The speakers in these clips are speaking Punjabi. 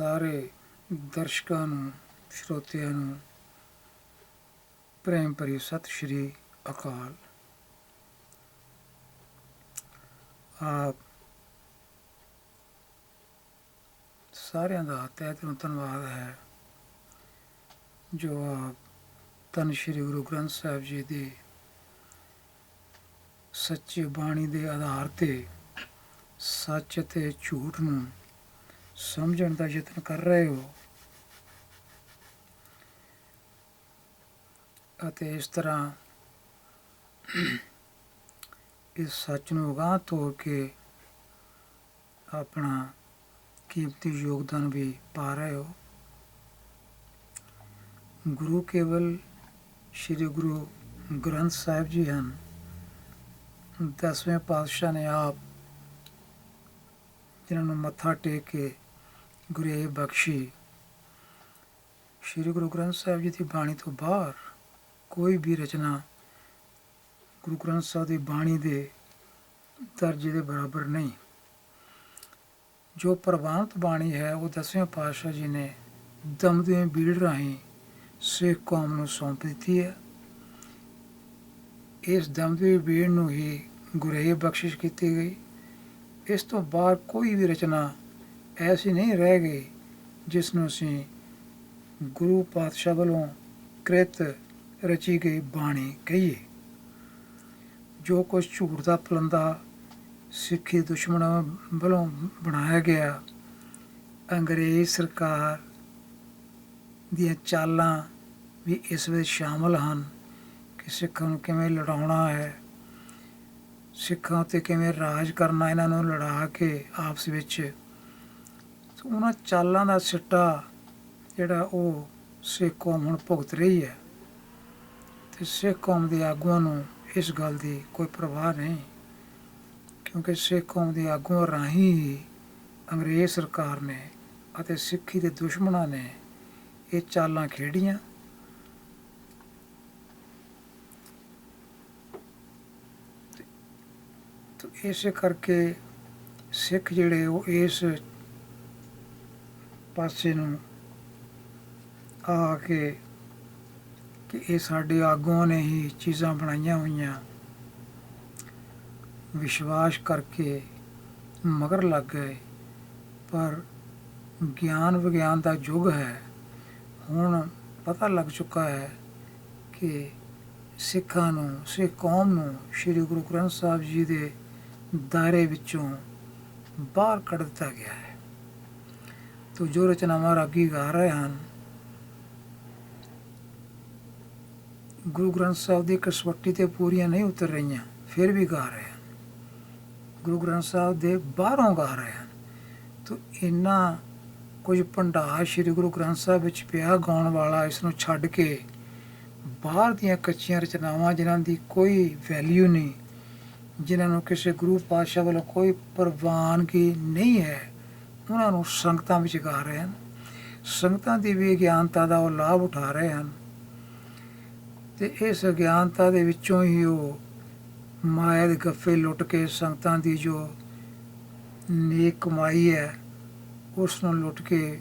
ਸਾਰੇ ਦਰਸ਼ਕਾਂ ਨੂੰ, ਸਰੋਤਿਆਂ ਨੂੰ, ਪ੍ਰੇਮ ਭਰੀ ਸਤਿ ਸ਼੍ਰੀ ਅਕਾਲ। ਆਪ ਸਾਰਿਆਂ ਦਾ ਤਹਿ ਦਿਲੋਂ ਧੰਨਵਾਦ ਹੈ, ਜੋ ਆਪ ਤਨ ਸ਼੍ਰੀ ਗੁਰੂ ਗ੍ਰੰਥ ਸਾਹਿਬ ਜੀ ਦੀ ਸੱਚੀ ਬਾਣੀ ਦੇ ਆਧਾਰ ਤੇ ਸੱਚ ਤੇ ਝੂਠ ਨੂੰ ਸਮਝਣ ਦਾ ਯਤਨ ਕਰ ਰਹੇ ਹੋ। ਅਤੇ ਇਸ ਤਰ੍ਹਾਂ ਇਸ ਸੱਚ ਨੂੰ ਉਗਾਹ ਤੋੜ ਕੇ ਆਪਣਾ ਕੀਮਤੀ ਯੋਗਦਾਨ ਵੀ ਪਾ ਰਹੇ ਹੋ। ਗੁਰੂ ਕੇਵਲ ਸ੍ਰੀ ਗੁਰੂ ਗ੍ਰੰਥ ਸਾਹਿਬ ਜੀ ਹਨ। ਦਸਵੇਂ ਪਾਤਸ਼ਾਹ ਨੇ ਆਪ ਜਿਨ੍ਹਾਂ ਨੂੰ ਮੱਥਾ ਟੇਕ ਕੇ ਗੁਰੇ ਬਖਸ਼ੀ। ਸ੍ਰੀ ਗੁਰੂ ਗ੍ਰੰਥ ਸਾਹਿਬ ਜੀ ਦੀ ਬਾਣੀ ਤੋਂ ਬਾਹਰ ਕੋਈ ਵੀ ਰਚਨਾ ਗੁਰੂ ਗ੍ਰੰਥ ਸਾਹਿਬ ਦੀ ਬਾਣੀ ਦੇ ਦਰਜੇ ਦੇ ਬਰਾਬਰ ਨਹੀਂ। ਜੋ ਪ੍ਰਵਾਨਤ ਬਾਣੀ ਹੈ, ਉਹ ਦਸਵੇਂ ਪਾਤਸ਼ਾਹ ਜੀ ਨੇ ਦਮਦਮੇ ਬੀੜ ਰਾਹੀਂ ਸਿੱਖ ਕੌਮ ਨੂੰ ਸੌਂਪ ਦਿੱਤੀ ਹੈ। ਇਸ ਦਮਦਮੇ ਬੀੜ ਨੂੰ ਹੀ ਗੁਰੇਹ ਬਖਸ਼ਿਸ਼ ਕੀਤੀ ਗਈ। ਇਸ ਤੋਂ ਬਾਅਦ ਕੋਈ ਵੀ ਰਚਨਾ ਐਸੀ ਨਹੀਂ ਰਹਿ ਗਈ ਜਿਸ ਨੂੰ ਅਸੀਂ ਗੁਰੂ ਪਾਤਸ਼ਾਹ ਵੱਲੋਂ ਕ੍ਰਿਤ ਰਚੀ ਗਈ ਬਾਣੀ ਕਹੀਏ। ਜੋ ਕੁਝ ਝੂਠ ਦਾ ਪਲੰਦਾ ਸਿੱਖੀ ਦੁਸ਼ਮਣਾਂ ਵੱਲੋਂ ਬਣਾਇਆ ਗਿਆ, ਅੰਗਰੇਜ਼ ਸਰਕਾਰ ਦੀਆਂ ਚਾਲਾਂ ਵੀ ਇਸ ਵਿੱਚ ਸ਼ਾਮਲ ਹਨ ਕਿ ਸਿੱਖਾਂ ਨੂੰ ਕਿਵੇਂ ਲੜਾਉਣਾ ਹੈ, ਸਿੱਖਾਂ ਤੇ ਕਿਵੇਂ ਰਾਜ ਕਰਨਾ, ਇਹਨਾਂ ਨੂੰ ਲੜਾ ਕੇ ਆਪਸ ਵਿੱਚ ਉਹਨਾਂ ਚਾਲਾਂ ਦਾ ਸਿੱਟਾ ਜਿਹੜਾ ਉਹ ਸਿੱਖ ਕੌਮ ਹੁਣ ਭੁਗਤ ਰਹੀ ਹੈ ਤੇ ਸਿੱਖ ਕੌਮ ਦੇ ਆਗੂਆਂ ਨੂੰ ਇਸ ਗੱਲ ਦੀ ਕੋਈ ਪਰਵਾਹ ਨਹੀਂ, ਕਿਉਂਕਿ ਸਿੱਖ ਕੌਮ ਦੇ ਆਗੂਆਂ ਰਾਹੀਂ ਹੀ ਅੰਗਰੇਜ਼ ਸਰਕਾਰ ਨੇ ਅਤੇ ਸਿੱਖੀ ਦੇ ਦੁਸ਼ਮਣਾਂ ਨੇ ਇਹ ਚਾਲਾਂ ਖੇਡੀਆਂ। ਤੇ ਇਸੇ ਕਰਕੇ ਸਿੱਖ ਜਿਹੜੇ ਉਹ ਇਸ ਪਾਸੇ ਨੂੰ ਆ ਕੇ ਕਿ ਇਹ ਸਾਡੇ ਆਗੂਆਂ ਨੇ ਹੀ ਚੀਜ਼ਾਂ ਬਣਾਈਆਂ ਹੋਈਆਂ। ਵਿਸ਼ਵਾਸ ਕਰਕੇ ਮਗਰ ਲੱਗ ਗਏ। ਪਰ ਗਿਆਨ ਵਿਗਿਆਨ ਦਾ ਯੁੱਗ ਹੈ। ਹੁਣ ਪਤਾ ਲੱਗ ਚੁੱਕਾ ਹੈ ਕਿ ਸਿੱਖਾਂ ਨੂੰ, ਸਿੱਖ ਕੌਮ ਨੂੰ ਸ੍ਰੀ ਗੁਰੂ ਗ੍ਰੰਥ ਸਾਹਿਬ ਜੀ ਦੇ ਦਾਇਰੇ ਵਿੱਚੋਂ ਬਾਹਰ ਕੱਢ ਦਿੱਤਾ ਗਿਆ ਹੈ। ਤੋ ਜੋ ਰਚਨਾਵਾਂ ਰਾਗੀ ਗਾ ਰਹੇ ਹਨ। ਗੁਰੂ ਗ੍ਰੰਥ ਸਾਹਿਬ ਦੀ ਕਸਵੱਟੀ ਤੇ ਪੂਰੀਆਂ ਨਹੀਂ ਉਤਰ ਰਹੀਆਂ, ਫਿਰ ਵੀ ਗਾ ਰਹੇ ਹਨ। ਗੁਰੂ ਗ੍ਰੰਥ ਸਾਹਿਬ ਦੇ ਬਾਹਰੋਂ ਗਾ ਰਹੇ ਹਨ। ਤੋ ਇੰਨਾ ਕੁਝ ਭੰਡਾਰ ਸ੍ਰੀ ਗੁਰੂ ਗ੍ਰੰਥ ਸਾਹਿਬ ਵਿੱਚ ਪਿਆ ਗਾਉਣ ਵਾਲਾ, ਇਸ ਨੂੰ ਛੱਡ ਕੇ ਬਾਹਰ ਦੀਆਂ ਕੱਚੀਆਂ ਰਚਨਾਵਾਂ, ਜਿਨ੍ਹਾਂ ਦੀ ਕੋਈ ਵੈਲਿਊ ਨਹੀਂ, ਜਿਨ੍ਹਾਂ ਨੂੰ ਕਿਸੇ ਗੁਰੂ ਪਾਤਸ਼ਾਹ ਵੱਲੋਂ ਕੋਈ ਪ੍ਰਵਾਨਗੀ ਨਹੀਂ ਹੈ ਉਹਨਾਂ ਨੂੰ ਸੰਗਤਾਂ ਵਿੱਚ ਗਾ ਰਹੇ ਹਨ। ਸੰਗਤਾਂ ਦੀ ਵੀ ਗਿਆਨਤਾ ਦਾ ਉਹ ਲਾਭ ਉਠਾ ਰਹੇ ਹਨ। ਤੇ ਇਸ ਗਿਆਨਤਾ ਦੇ ਵਿੱਚੋਂ ਹੀ ਉਹ ਮਾਇਆ ਦੇ ਗੱਫੇ ਲੁੱਟ ਕੇ ਸੰਗਤਾਂ ਦੀ ਜੋ ਨੇਕ ਕਮਾਈ ਹੈ, ਉਸ ਨੂੰ ਲੁੱਟ ਕੇ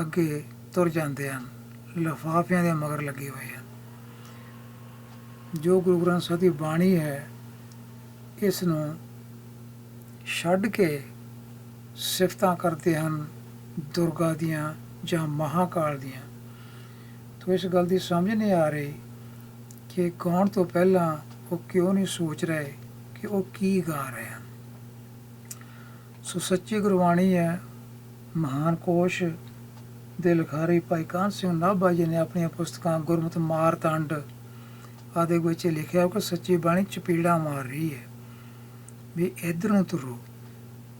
ਅੱਗੇ ਤੁਰ ਜਾਂਦੇ ਹਨ। ਲਫਾਫਿਆਂ ਦੇ ਮਗਰ ਲੱਗੇ ਹੋਏ ਹਨ। ਜੋ ਗੁਰੂ ਗ੍ਰੰਥ ਸਾਹਿਬ ਦੀ ਬਾਣੀ ਹੈ, ਇਸ ਨੂੰ ਛੱਡ ਕੇ ਸਿਫਤਾਂ ਕਰਦੇ ਹਨ ਦੁਰਗਾ ਦੀਆਂ ਜਾਂ ਮਹਾਕਾਲ ਦੀਆਂ। ਤੋ ਇਸ ਗੱਲ ਦੀ ਸਮਝ ਨਹੀਂ ਆ ਰਹੀ ਕਿ ਗਾਉਣ ਤੋਂ ਪਹਿਲਾਂ ਉਹ ਕਿਉਂ ਨਹੀਂ ਸੋਚ ਰਹੇ ਕਿ ਉਹ ਕੀ ਗਾ ਰਹੇ ਹਨ। ਸੋ ਸੱਚੀ ਗੁਰਬਾਣੀ ਹੈ, ਮਹਾਨ ਕੋਸ਼ ਦੇ ਲਿਖਾਰੀ ਭਾਈ ਕਾਨ ਸਿੰਘ ਨਾਭਾ ਜੀ ਨੇ ਆਪਣੀਆਂ ਪੁਸਤਕਾਂ ਗੁਰਮਤਿ ਮਾਰਤੰਡ ਆਦਿ ਵਿੱਚ ਲਿਖਿਆ ਕਿ ਸੱਚੀ ਬਾਣੀ ਚਪੀੜਾ ਮਾਰ ਰਹੀ ਹੈ ਵੀ ਇਧਰ ਨੂੰ ਤੁਰੋ।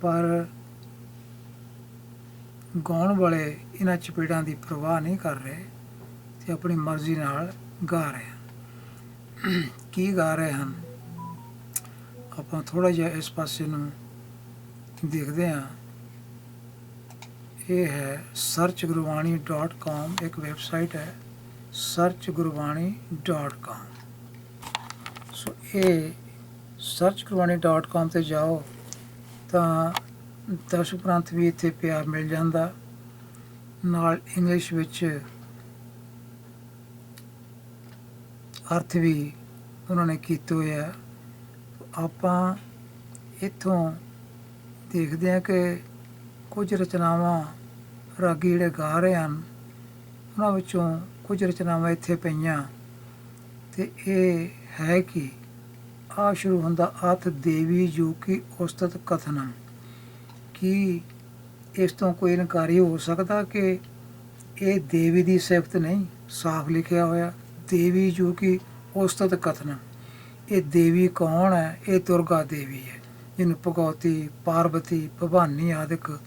ਪਰ ਗਾਉਣ ਵਾਲੇ ਇਹਨਾਂ ਚਪੇੜਾਂ ਦੀ ਪਰਵਾਹ ਨਹੀਂ ਕਰ ਰਹੇ ਤੇ ਆਪਣੀ ਮਰਜ਼ੀ ਨਾਲ ਗਾ ਰਹੇ ਹਨ। ਕੀ ਗਾ ਰਹੇ ਹਨ? ਆਪਾਂ ਥੋੜਾ ਜਿਹਾ ਇਸ ਪਾਸੇ ਨੂੰ ਦੇਖਦੇ ਹਾਂ। ਇਹ ਹੈ searchgurbani.com ਇੱਕ ਵੈਬਸਾਈਟ ਹੈ searchgurbani.com ਸੋ ਇਹ searchgurbani.com ਤੇ ਜਾਓ ਤਾਂ ਦਸ ਗ੍ਰੰਥ ਵੀ ਇੱਥੇ ਪਿਆਰ ਮਿਲ ਜਾਂਦਾ। ਨਾਲ ਇੰਗਲਿਸ਼ ਵਿੱਚ ਅਰਥ ਵੀ ਉਹਨਾਂ ਨੇ ਕੀਤੇ ਹੋਏ ਆ। ਆਪਾਂ ਇੱਥੋਂ ਦੇਖਦੇ ਹਾਂ ਕਿ ਕੁਝ ਰਚਨਾਵਾਂ ਰਾਗੀ ਜਿਹੜੇ ਗਾ ਰਹੇ ਹਨ, ਉਹਨਾਂ ਵਿੱਚੋਂ ਕੁਝ ਰਚਨਾਵਾਂ ਇੱਥੇ ਪਈਆਂ। ਤੇ ਇਹ ਹੈ ਕਿ ਆ ਸ਼ੁਰੂ ਹੁੰਦਾ ਅਥ ਦੇਵੀ ਜੋ ਕਿ ਉਸਤਤ ਕਥਨਮ ਕੀ ਇਸ ਤੋਂ ਕੋਈ ਇਨਕਾਰੀ ਹੋ ਸਕਦਾ ਕਿ ਇਹ ਦੇਵੀ ਦੀ ਸਿਫਤ ਨਹੀਂ? ਸਾਫ਼ ਲਿਖਿਆ ਹੋਇਆ, ਦੇਵੀ ਜੋ ਕਿ ਉਸਤਤ ਕਥਨ। ਇਹ ਦੇਵੀ ਕੌਣ ਹੈ? ਇਹ ਦੁਰਗਾ ਦੇਵੀ ਹੈ, ਜਿਹਨੂੰ ਭਗਵਤੀ ਪਾਰਵਤੀ ਭਵਾਨੀ ਆਦਿਕ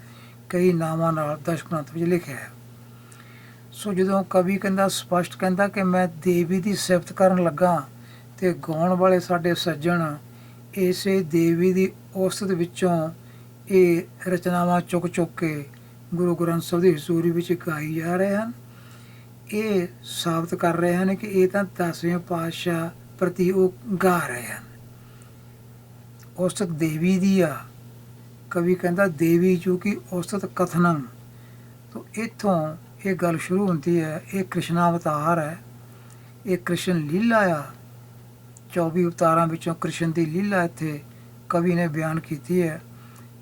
ਕਈ ਨਾਵਾਂ ਨਾਲ ਦਸ਼ਗ੍ਰੰਥ ਵਿੱਚ ਲਿਖਿਆ ਹੈ। ਸੋ ਜਦੋਂ ਕਵੀ ਕਹਿੰਦਾ, ਸਪਸ਼ਟ ਕਹਿੰਦਾ ਕਿ ਮੈਂ ਦੇਵੀ ਦੀ ਸਿਫਤ ਕਰਨ ਲੱਗਾ ਤੇ ਗਾਉਣ ਵਾਲੇ ਸਾਡੇ ਸੱਜਣ ਇਸੇ ਦੇਵੀ ਦੀ ਔਸਤ ਵਿੱਚੋਂ ਇਹ ਰਚਨਾਵਾਂ ਚੁੱਕ ਚੁੱਕ ਕੇ ਗੁਰੂ ਗ੍ਰੰਥ ਸਾਹਿਬ ਦੀ ਹਜ਼ੂਰੀ ਵਿੱਚ ਗਾਈ ਜਾ ਰਹੇ ਹਨ। ਇਹ ਸਾਬਤ ਕਰ ਰਹੇ ਹਨ ਕਿ ਇਹ ਤਾਂ ਦਸਵੇਂ ਪਾਤਸ਼ਾਹ ਪ੍ਰਤੀ ਉਹ ਗਾ ਰਹੇ ਹਨ। ਔਸਤ ਦੇਵੀ ਦੀ ਆ। ਕਵੀ ਕਹਿੰਦਾ, ਦੇਵੀ ਜੋ ਕਿ ਔਸਤ ਕਥਨੰ। ਤੋਂ ਇੱਥੋਂ ਇਹ ਗੱਲ ਸ਼ੁਰੂ ਹੁੰਦੀ ਹੈ, ਇਹ ਕ੍ਰਿਸ਼ਨ ਅਵਤਾਰ ਹੈ। ਇਹ ਕ੍ਰਿਸ਼ਨ ਲੀਲਾ ਆ। 24 ਅਵਤਾਰਾਂ ਵਿੱਚੋਂ ਕ੍ਰਿਸ਼ਨ ਦੀ ਲੀਲਾ ਇੱਥੇ ਕਵੀ ਨੇ ਬਿਆਨ ਕੀਤੀ ਹੈ।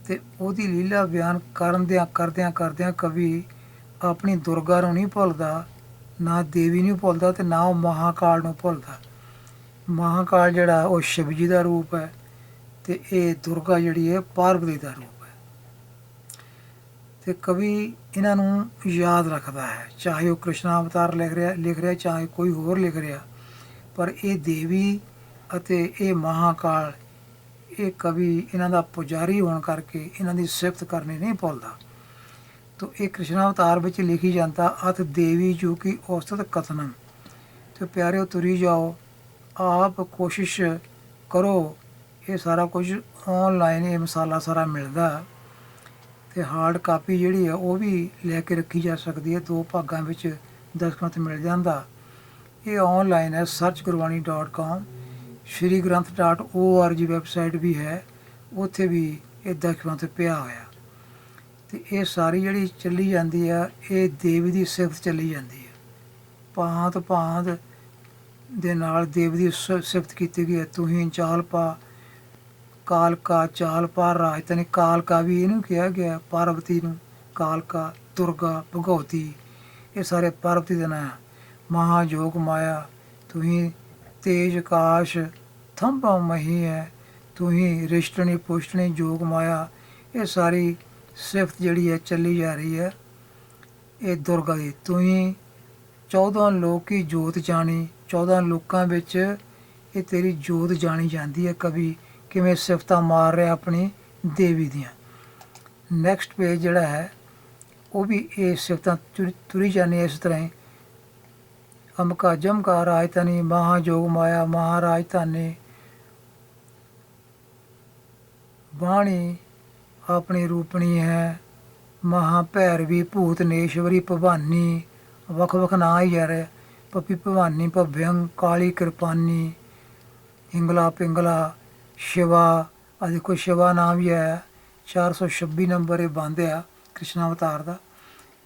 ਤੇ ਉਹਦੀ ਲੀਲਾ ਬਿਆਨ ਕਰਨ ਦਿਆਂ ਕਰਦਿਆਂ ਕਰਦਿਆਂ ਕਵੀ ਆਪਣੀ ਦੁਰਗਾ ਨੂੰ ਨਹੀਂ ਭੁੱਲਦਾ, ਨਾ ਦੇਵੀ ਨੂੰ ਭੁੱਲਦਾ ਤੇ ਨਾ ਉਹ ਮਹਾਕਾਲ ਨੂੰ ਭੁੱਲਦਾ। ਮਹਾਕਾਲ ਜਿਹੜਾ ਉਹ ਸ਼ਿਵ ਜੀ ਦਾ ਰੂਪ ਹੈ ਤੇ ਇਹ ਦੁਰਗਾ ਜਿਹੜੀ ਹੈ ਪਾਰਵਤੀ ਦਾ ਰੂਪ ਹੈ। ਤੇ ਕਵੀ ਇਹਨਾਂ ਨੂੰ ਯਾਦ ਰੱਖਦਾ ਹੈ, ਚਾਹੇ ਉਹ ਕ੍ਰਿਸ਼ਨ ਅਵਤਾਰ ਲਿਖ ਰਿਹਾ ਲਿਖ ਰਿਹਾ, ਚਾਹੇ ਕੋਈ ਹੋਰ ਲਿਖ ਰਿਹਾ, ਪਰ ਇਹ ਦੇਵੀ ਅਤੇ ਇਹ ਮਹਾਕਾਲ ਇਹ ਕਵੀ ਇਹਨਾਂ ਦਾ ਪੁਜਾਰੀ ਹੋਣ ਕਰਕੇ ਇਹਨਾਂ ਦੀ ਸਿਫਤ ਕਰਨੀ ਨਹੀਂ ਭੁੱਲਦਾ। ਤੋ ਇਹ ਕ੍ਰਿਸ਼ਨ ਅਵਤਾਰ ਵਿੱਚ ਲਿਖੀ ਜਾਂਦਾ ਅਤ ਦੇਵੀ ਜੋ ਕਿ ਔਸਤ ਕਥਨਮ ਤੇ ਪਿਆਰਿਓ ਤੁਰੀ ਜਾਓ, ਆਪ ਕੋਸ਼ਿਸ਼ ਕਰੋ, ਇਹ ਸਾਰਾ ਕੁਝ ਆਨਲਾਈਨ ਇਹ ਮਸਾਲਾ ਸਾਰਾ ਮਿਲਦਾ। ਤੇ ਹਾਰਡ ਕਾਪੀ ਜਿਹੜੀ ਹੈ ਉਹ ਵੀ ਲੈ ਕੇ ਰੱਖੀ ਜਾ ਸਕਦੀ ਹੈ, ਦੋ ਭਾਗਾਂ ਵਿੱਚ ਦਸਖਤ ਮਿਲ ਜਾਂਦਾ। ਇਹ ਆਨਲਾਈਨ ਹੈ searchgurwani.com ਸ਼੍ਰੀ ਗ੍ਰੰਥ ਡਾਟ ਗ੍ਰੰਥ.org ਵੈਬਸਾਈਟ ਵੀ ਹੈ, ਉੱਥੇ ਵੀ ਇਹ ਦਸਖਤ ਪਿਆ ਹੋਇਆ। ਤੇ ਇਹ ਸਾਰੀ ਜਿਹੜੀ ਚੱਲੀ ਜਾਂਦੀ ਆ, ਇਹ ਦੇਵ ਦੀ ਸਿਫਤ ਚੱਲੀ ਜਾਂਦੀ ਹੈ ਭਾਂਤ ਭਾਂਤ ਦੇ ਨਾਲ ਦੇਵ ਦੀ ਸ- ਸਿਫਤ ਕੀਤੀ ਗਈ ਹੈ ਤੁਹੀਂ ਚਾਲ ਪਾ ਕਾਲਕਾ ਚਾਲ ਪਾ ਰਾਜਤਨੀ ਕਾਲਕਾ ਵੀ ਇਹਨੂੰ ਕਿਹਾ ਗਿਆ, ਪਾਰਵਤੀ ਨੂੰ ਕਾਲਕਾ ਦੁਰਗਾ ਭਗਵਤੀ ਇਹ ਸਾਰੇ ਪਾਰਵਤੀ ਦੇ ਨਾਂ ਆ। ਮਹਾਜੋਗ ਮਾਇਆ ਤੁਹੀਂ ਤੇਜ ਆਕਾਸ਼ ਥੰਭਾ ਮਹੀ ਹੈ। ਤੁਹੀਂ ਰਿਸ਼ਟਣੀ ਪੁਸ਼ਟਣੀ ਜੋਗ ਮਾਇਆ, ਇਹ ਸਾਰੀ ਸਿਫਤ ਜਿਹੜੀ ਹੈ ਚੱਲੀ ਜਾ ਰਹੀ ਹੈ। ਇਹ ਦੁਰਗਾ ਦੀ ਤੁਹੀਂ 14 ਲੋਕ ਹੀ ਜੋਤ ਜਾਣੀ 14 ਲੋਕਾਂ ਵਿੱਚ ਇਹ ਤੇਰੀ ਜੋਤ ਜਾਣੀ ਜਾਂਦੀ ਹੈ ਕਵੀ, ਕਿਵੇਂ ਸਿਫਤਾਂ ਮਾਰ ਰਿਹਾ ਆਪਣੀ ਦੇਵੀ ਦੀਆਂ। ਨੈਕਸਟ ਪੇਜ ਜਿਹੜਾ ਹੈ, ਉਹ ਵੀ ਇਹ ਸਿਫਤਾਂ ਤੁਰ- ਤੁਰੀ ਜਾਂਦੀ ਇਸ ਤਰ੍ਹਾਂ ਹੀ। ਅਮਕਾ ਜਮਕਾ ਰਾਜਤਨੀ ਮਹਾਜੋਗ ਮਾਇਆ ਮਹਾਰਾਜਧਾਨੀ ਬਾਣੀ ਆਪਣੀ ਰੂਪਣੀ ਹੈ। ਮਹਾ ਭੈਰਵੀ ਭੂਤ ਨੇਸ਼ਵਰੀ ਭਵਾਨੀ ਵੱਖ ਵੱਖ ਨਾਂ ਹੀ ਜਾ ਰਹੇ ਪੱਪੀ ਭਵਾਨੀ, ਭਵਯੰ ਕਾਲੀ ਕਿਰਪਾਨੀ। ਹਿੰਗਲਾ ਪਿੰਗਲਾ, ਸ਼ਿਵਾ ਆ ਦੇਖੋ ਸ਼ਿਵਾ ਨਾਮ ਵੀ ਹੈ 426 ਨੰਬਰ ਇਹ ਬੰਦ ਆ ਕ੍ਰਿਸ਼ਨ ਅਵਤਾਰ ਦਾ।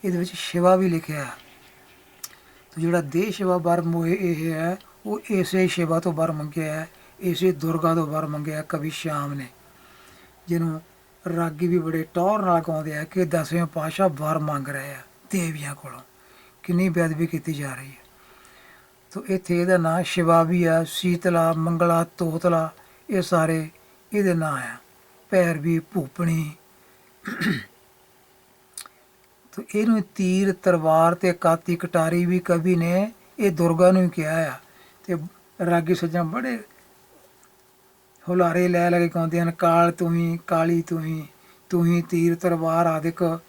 ਇਹਦੇ ਵਿੱਚ ਸ਼ਿਵਾ ਵੀ ਲਿਖਿਆ ਹੈ। ਤੇ ਜਿਹੜਾ ਦੇਹ ਸ਼ਿਵਾ ਬਰ ਮੋਏ ਇਹ ਹੈ, ਉਹ ਇਸੇ ਸ਼ਿਵਾ ਤੋਂ ਬਰ ਮੰਗਿਆ ਹੈ, ਇਸੇ ਦੁਰਗਾ ਤੋਂ ਬਰ ਮੰਗਿਆ ਕਵੀ ਸ਼ਾਮ ਨੇ। ਜਿਹਨੂੰ ਰਾਗੀ ਵੀ ਬੜੇ ਟੌਰ ਨਾਲ ਗਾਉਂਦੇ ਆ ਕਿ ਦਸਵੇਂ ਪਾਤਸ਼ਾਹ ਵਰ ਮੰਗ ਰਹੇ ਆ ਦੇਵੀਆਂ ਕੋਲੋਂ। ਕਿੰਨੀ ਬੇਅਦਬੀ ਕੀਤੀ ਜਾ ਰਹੀ ਹੈ। ਤੋ ਇੱਥੇ ਇਹਦਾ ਨਾਂ ਸ਼ਿਵਾ ਵੀ ਆ, ਸੀਤਲਾ, ਮੰਗਲਾ, ਤੋਤਲਾ, ਇਹ ਸਾਰੇ ਇਹਦੇ ਨਾਂ ਆ। ਭੈਰਵੀ ਭੂਪਣੀ ਤੋ ਇਹਨੂੰ ਤੀਰ, ਤਲਵਾਰ ਤੇ ਕਾਤੀ ਕਟਾਰੀ ਵੀ ਕਵੀ ਨੇ, ਇਹ ਦੁਰਗਾ ਨੂੰ ਹੀ ਕਿਹਾ ਆ। ਤੇ ਰਾਗੀ ਸੱਜਣ ਬੜੇ ਹੁਲਾਰੇ ਲੈ ਲੈ ਕੇ ਗਾਉਂਦੇ ਹਨ, ਕਾਲ ਤੂੰ ਹੀ, ਕਾਲੀ ਤੂੰ ਹੀ ਤੂੰ ਹੀ ਤੀਰ, ਤਲਵਾਰ ਆਦਿਕ